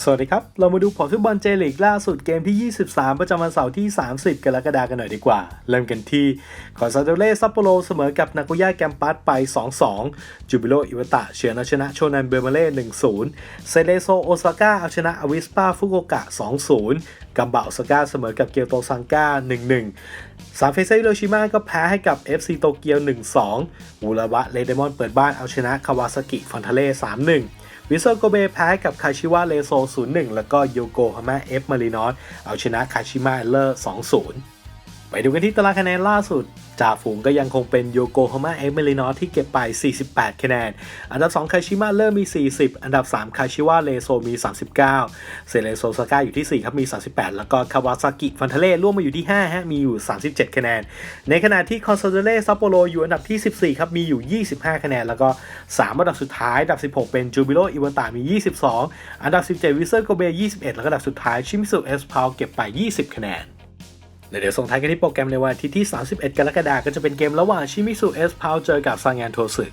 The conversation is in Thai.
สวัสดีครับ เรามาดูผลฟุตบอลเจลีกล่าสุดเกมที่ 23 ประจำวันเสาร์ที่ 30 กรกฎาคมกันหน่อยดีกว่า เริ่มกันที่คอนซาโดเล่ซัปโปโรเสมอกับนากุย่าแกมปัสไป 2-2 จูบิโรอิวตะเฉือนเอาชนะโชนันเบอร์มาเล่ 1-0 เซเลโซโอซาก้าเอาชนะอวิสปาฟุกุโอกะ 2-0กัมบาโอซาก้าเสมอกับเกียวโตซังก้า 1-1 ซานเฟเซฮิโรชิมาก็แพ้ให้กับ FC โตเกียว 1-2วูราวะเลเดมอนเปิดบ้านเอาชนะคาวาซากิฟอนทาเล่ 3-1 วิเซอร์โกเบแพ้กับคาชิวะเลโซ 0-1 แล้วก็โยโกฮาม่าเอฟมารินอสเอาชนะคาชิมาเลอร์ 2-0 ไปดูกันที่ตารางคะแนนล่าสุด จ่าฝูงก็ยังคงเป็นโยโกฮาม่าเอฟมารินอสที่เก็บไป 48 คะแนน อันดับ 2 คาชิมะเลอร์มี 40 อันดับ 3 คาชิวะเลโซมี 39 เซเลโซซาก้าอยู่ที่ 4 ครับ มี 38 แล้วก็คาวาซากิฟันเทเล่ร่วมมาอยู่ที่ 5 ฮะ มีอยู่ 37 คะแนน ในขณะที่คอนซาโดเล่ซัปโปโรอยู่อันดับที่ 14 ครับ มีอยู่ 25 คะแนน แล้วก็ 3 อันดับสุดท้าย อันดับ 16 เป็นจูบิโรอิวตามี 22 อันดับ 17 วิเซอร์โกเบ 21 แล้วก็อันดับสุดท้ายชิมิสุเอสพาวเก็บไป 20 คะแนน เดี๋ยวส่งท้ายกันที่โปรแกรมในวันอาทิตย์ที่ 31 กรกฎาคมก็จะเป็นเกมระหว่างชิมิสุเอสพาวเจอกับซางานโทสึ